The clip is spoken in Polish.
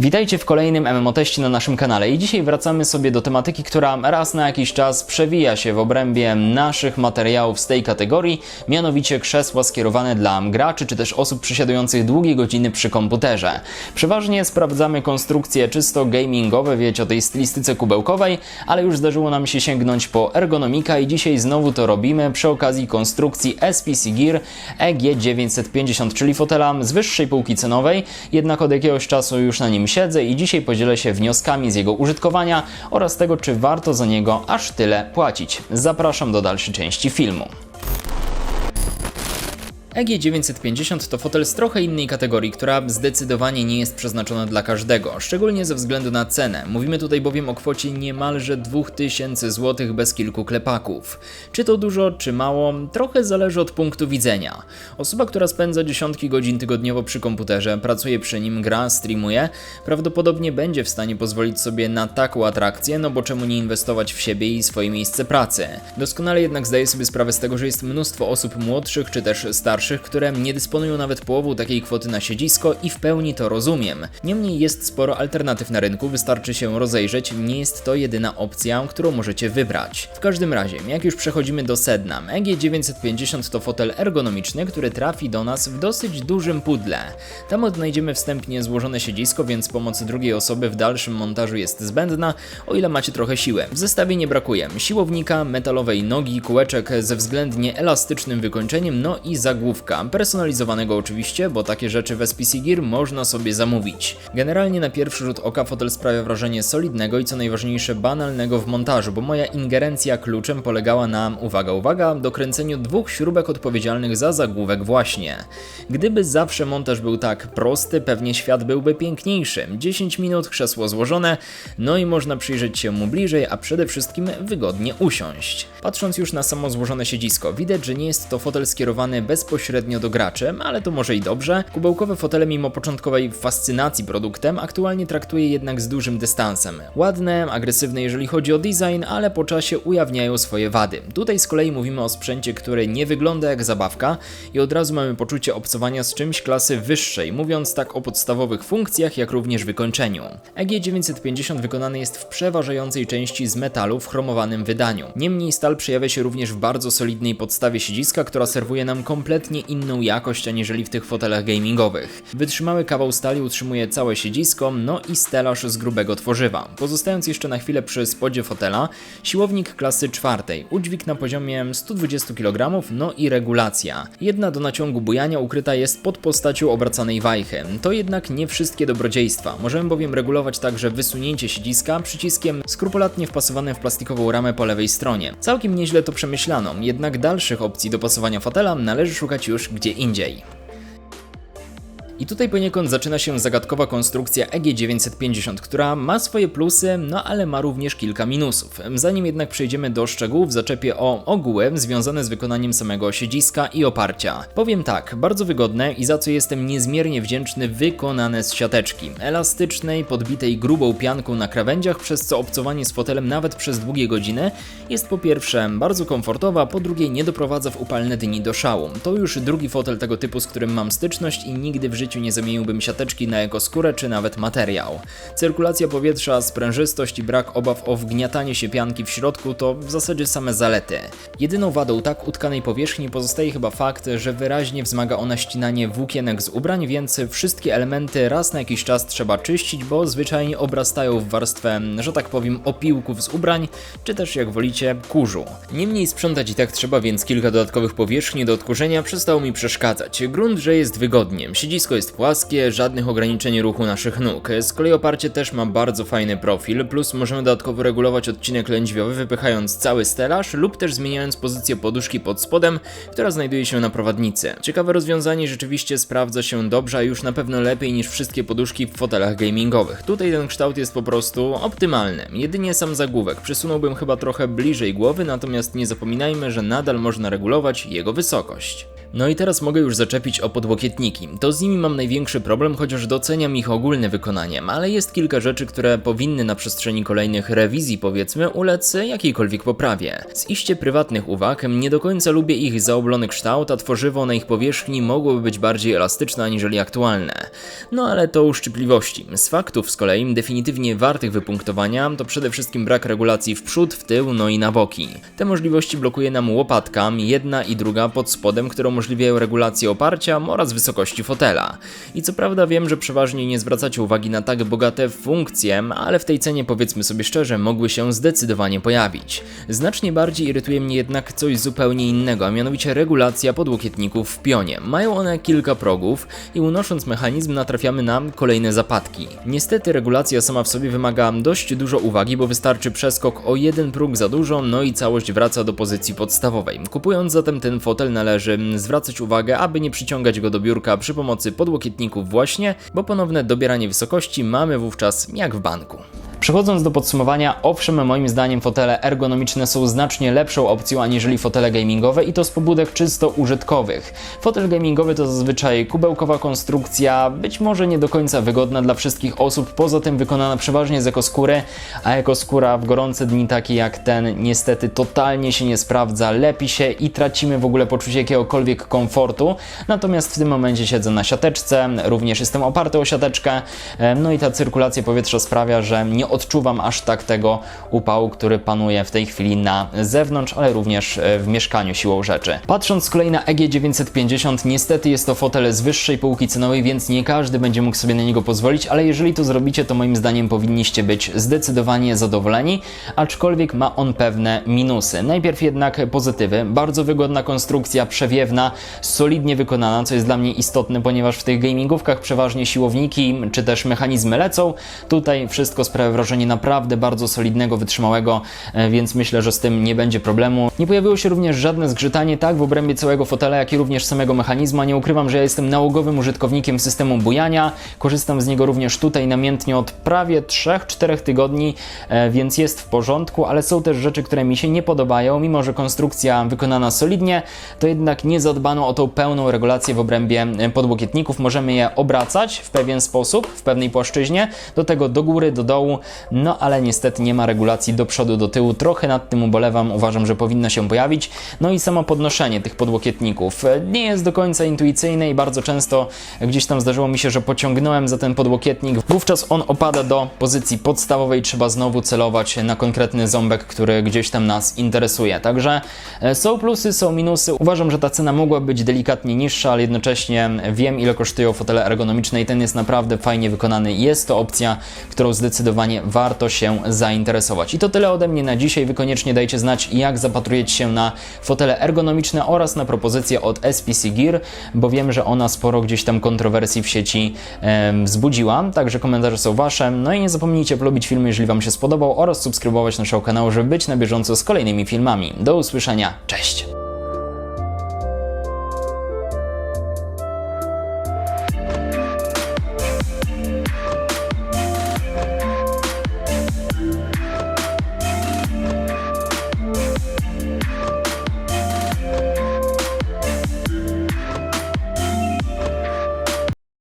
Witajcie w kolejnym MMO teście na naszym kanale i dzisiaj wracamy sobie do tematyki, która raz na jakiś czas przewija się w obrębie naszych materiałów z tej kategorii, mianowicie krzesła skierowane dla graczy czy też osób przesiadujących długie godziny przy komputerze. Przeważnie sprawdzamy konstrukcje czysto gamingowe, wiecie o tej stylistyce kubełkowej, ale już zdarzyło nam się sięgnąć po ergonomika i dzisiaj znowu to robimy przy okazji konstrukcji SPC Gear EG950, czyli fotela z wyższej półki cenowej, jednak od jakiegoś czasu już na nim siedzę i dzisiaj podzielę się wnioskami z jego użytkowania oraz tego, czy warto za niego aż tyle płacić. Zapraszam do dalszej części filmu. EG950 to fotel z trochę innej kategorii, która zdecydowanie nie jest przeznaczona dla każdego, szczególnie ze względu na cenę. Mówimy tutaj bowiem o kwocie niemalże 2000 zł bez kilku klepaków. Czy to dużo, czy mało, trochę zależy od punktu widzenia. Osoba, która spędza dziesiątki godzin tygodniowo przy komputerze, pracuje przy nim, gra, streamuje, prawdopodobnie będzie w stanie pozwolić sobie na taką atrakcję, no bo czemu nie inwestować w siebie i swoje miejsce pracy. Doskonale jednak zdaję sobie sprawę z tego, że jest mnóstwo osób młodszych czy też starszych, które nie dysponują nawet połową takiej kwoty na siedzisko i w pełni to rozumiem. Niemniej jest sporo alternatyw na rynku, wystarczy się rozejrzeć, nie jest to jedyna opcja, którą możecie wybrać. W każdym razie, jak już przechodzimy do sedna, EG950 to fotel ergonomiczny, który trafi do nas w dosyć dużym pudle. Tam odnajdziemy wstępnie złożone siedzisko, więc pomoc drugiej osoby w dalszym montażu jest zbędna, o ile macie trochę siły. W zestawie nie brakuje siłownika, metalowej nogi, kółeczek ze względnie elastycznym wykończeniem, no i zagłówka, personalizowanego oczywiście, bo takie rzeczy w SPC Gear można sobie zamówić. Generalnie na pierwszy rzut oka fotel sprawia wrażenie solidnego i co najważniejsze banalnego w montażu, bo moja ingerencja kluczem polegała na, uwaga, uwaga, dokręceniu dwóch śrubek odpowiedzialnych za zagłówek właśnie. Gdyby zawsze montaż był tak prosty, pewnie świat byłby piękniejszy. 10 minut, krzesło złożone, no i można przyjrzeć się mu bliżej, a przede wszystkim wygodnie usiąść. Patrząc już na samo złożone siedzisko, widać, że nie jest to fotel skierowany bezpośrednio do graczy, ale to może i dobrze. Kubełkowe fotele mimo początkowej fascynacji produktem aktualnie traktuję jednak z dużym dystansem. Ładne, agresywne jeżeli chodzi o design, ale po czasie ujawniają swoje wady. Tutaj z kolei mówimy o sprzęcie, który nie wygląda jak zabawka i od razu mamy poczucie obcowania z czymś klasy wyższej, mówiąc tak o podstawowych funkcjach, jak również wykończeniu. EG950 wykonany jest w przeważającej części z metalu w chromowanym wydaniu. Niemniej stal przejawia się również w bardzo solidnej podstawie siedziska, która serwuje nam kompletnie inną jakość aniżeli w tych fotelach gamingowych. Wytrzymały kawał stali utrzymuje całe siedzisko, no i stelaż z grubego tworzywa. Pozostając jeszcze na chwilę przy spodzie fotela, siłownik klasy czwartej, udźwig na poziomie 120 kg, no i regulacja. Jedna do naciągu bujania ukryta jest pod postacią obracanej wajchy. To jednak nie wszystkie dobrodziejstwa. Możemy bowiem regulować także wysunięcie siedziska przyciskiem skrupulatnie wpasowanym w plastikową ramę po lewej stronie. Całkiem nieźle to przemyślano, jednak dalszych opcji dopasowania fotela należy szukać już gdzie indziej. I tutaj poniekąd zaczyna się zagadkowa konstrukcja EG950, która ma swoje plusy, no ale ma również kilka minusów. Zanim jednak przejdziemy do szczegółów, zaczepię o ogóły związane z wykonaniem samego siedziska i oparcia. Powiem tak, bardzo wygodne i za co jestem niezmiernie wdzięczny, wykonane z siateczki. Elastycznej, podbitej grubą pianką na krawędziach, przez co obcowanie z fotelem nawet przez długie godziny jest po pierwsze bardzo komfortowa, po drugie nie doprowadza w upalne dni do szału. To już drugi fotel tego typu, z którym mam styczność i nigdy w życiu nie zamieniłbym siateczki na jego skórę czy nawet materiał. Cyrkulacja powietrza, sprężystość i brak obaw o wgniatanie się pianki w środku to w zasadzie same zalety. Jedyną wadą tak utkanej powierzchni pozostaje chyba fakt, że wyraźnie wzmaga ona ścinanie włókienek z ubrań, więc wszystkie elementy raz na jakiś czas trzeba czyścić, bo zwyczajnie obrastają w warstwę, że tak powiem, opiłków z ubrań, czy też jak wolicie, kurzu. Niemniej sprzątać i tak trzeba, więc kilka dodatkowych powierzchni do odkurzenia przestało mi przeszkadzać. Grunt, że jest wygodnie, siedzisko jest płaskie, żadnych ograniczeń ruchu naszych nóg. Z kolei oparcie też ma bardzo fajny profil, plus możemy dodatkowo regulować odcinek lędźwiowy wypychając cały stelaż lub też zmieniając pozycję poduszki pod spodem, która znajduje się na prowadnicy. Ciekawe rozwiązanie rzeczywiście sprawdza się dobrze, a już na pewno lepiej niż wszystkie poduszki w fotelach gamingowych. Tutaj ten kształt jest po prostu optymalny. Jedynie sam zagłówek przesunąłbym chyba trochę bliżej głowy, natomiast nie zapominajmy, że nadal można regulować jego wysokość. No i teraz mogę już zaczepić o podłokietniki. To z nimi mam największy problem, chociaż doceniam ich ogólne wykonanie, ale jest kilka rzeczy, które powinny na przestrzeni kolejnych rewizji, powiedzmy, ulec jakiejkolwiek poprawie. Z iście prywatnych uwag, nie do końca lubię ich zaoblony kształt, a tworzywo na ich powierzchni mogłoby być bardziej elastyczne aniżeli aktualne. No ale to uszczypliwości. Z faktów z kolei definitywnie wartych wypunktowania to przede wszystkim brak regulacji w przód, w tył, no i na boki. Te możliwości blokuje nam łopatka, jedna i druga pod spodem, które umożliwiają regulację oparcia oraz wysokości fotela. I co prawda wiem, że przeważnie nie zwracacie uwagi na tak bogate funkcje, ale w tej cenie powiedzmy sobie szczerze, mogły się zdecydowanie pojawić. Znacznie bardziej irytuje mnie jednak coś zupełnie innego, a mianowicie regulacja podłokietników w pionie. Mają one kilka progów i unosząc mechanizm natrafiamy na kolejne zapadki. Niestety regulacja sama w sobie wymaga dość dużo uwagi, bo wystarczy przeskok o jeden próg za dużo, no i całość wraca do pozycji podstawowej. Kupując zatem ten fotel należy zwracać uwagę, aby nie przyciągać go do biurka przy pomocy podłokietników właśnie, bo ponowne dobieranie wysokości mamy wówczas jak w banku. Przechodząc do podsumowania, owszem, moim zdaniem fotele ergonomiczne są znacznie lepszą opcją aniżeli fotele gamingowe i to z pobudek czysto użytkowych. Fotel gamingowy to zazwyczaj kubełkowa konstrukcja, być może nie do końca wygodna dla wszystkich osób, poza tym wykonana przeważnie z ekoskóry, a ekoskóra w gorące dni takie jak ten niestety totalnie się nie sprawdza, lepi się i tracimy w ogóle poczucie jakiegokolwiek komfortu. Natomiast w tym momencie siedzę na siateczce, również jestem oparty o siateczkę, e, no i ta cyrkulacja powietrza sprawia, że nie odczuwam aż tak tego upału, który panuje w tej chwili na zewnątrz, ale również e, w mieszkaniu siłą rzeczy. Patrząc z kolei na EG 950, niestety jest to fotel z wyższej półki cenowej, więc nie każdy będzie mógł sobie na niego pozwolić, ale jeżeli to zrobicie, to moim zdaniem powinniście być zdecydowanie zadowoleni, aczkolwiek ma on pewne minusy. Najpierw jednak pozytywy. Bardzo wygodna konstrukcja, przewiewna, solidnie wykonana, co jest dla mnie istotne, ponieważ w tych gamingówkach przeważnie siłowniki czy też mechanizmy lecą. Tutaj wszystko sprawia wrażenie naprawdę bardzo solidnego, wytrzymałego, e, więc myślę, że z tym nie będzie problemu. Nie pojawiło się również żadne zgrzytanie, tak w obrębie całego fotela, jak i również samego mechanizmu. Nie ukrywam, że ja jestem nałogowym użytkownikiem systemu bujania. Korzystam z niego również tutaj namiętnie od prawie 3-4 tygodni, e, więc jest w porządku, ale są też rzeczy, które mi się nie podobają. Mimo, że konstrukcja wykonana solidnie, to jednak nie zadbano o tą pełną regulację w obrębie e, podłokietników. Możemy je obracać w pewien sposób, w pewnej płaszczyźnie, do tego do góry, do dołu, no ale niestety nie ma regulacji do przodu, do tyłu. Trochę nad tym ubolewam, uważam, że powinna się pojawić. No i samo podnoszenie tych podłokietników e, nie jest do końca intuicyjne i bardzo często gdzieś tam zdarzyło mi się, że pociągnąłem za ten podłokietnik. Wówczas on opada do pozycji podstawowej, trzeba znowu celować na konkretny ząbek, który gdzieś tam nas interesuje. Także e, są plusy, są minusy. Uważam, że ta cena mogła być delikatnie niższa, ale jednocześnie wiem, ile kosztują fotele ergonomiczne i ten jest naprawdę fajnie wykonany. Jest to opcja, którą zdecydowanie warto się zainteresować. I to tyle ode mnie na dzisiaj. Wy koniecznie dajcie znać, jak zapatrujecie się na fotele ergonomiczne oraz na propozycję od SPC Gear, bo wiem, że ona sporo gdzieś tam kontrowersji w sieci em, wzbudziła. Także komentarze są wasze. No i nie zapomnijcie polubić film, jeżeli wam się spodobał oraz subskrybować naszego kanału, żeby być na bieżąco z kolejnymi filmami. Do usłyszenia. Cześć!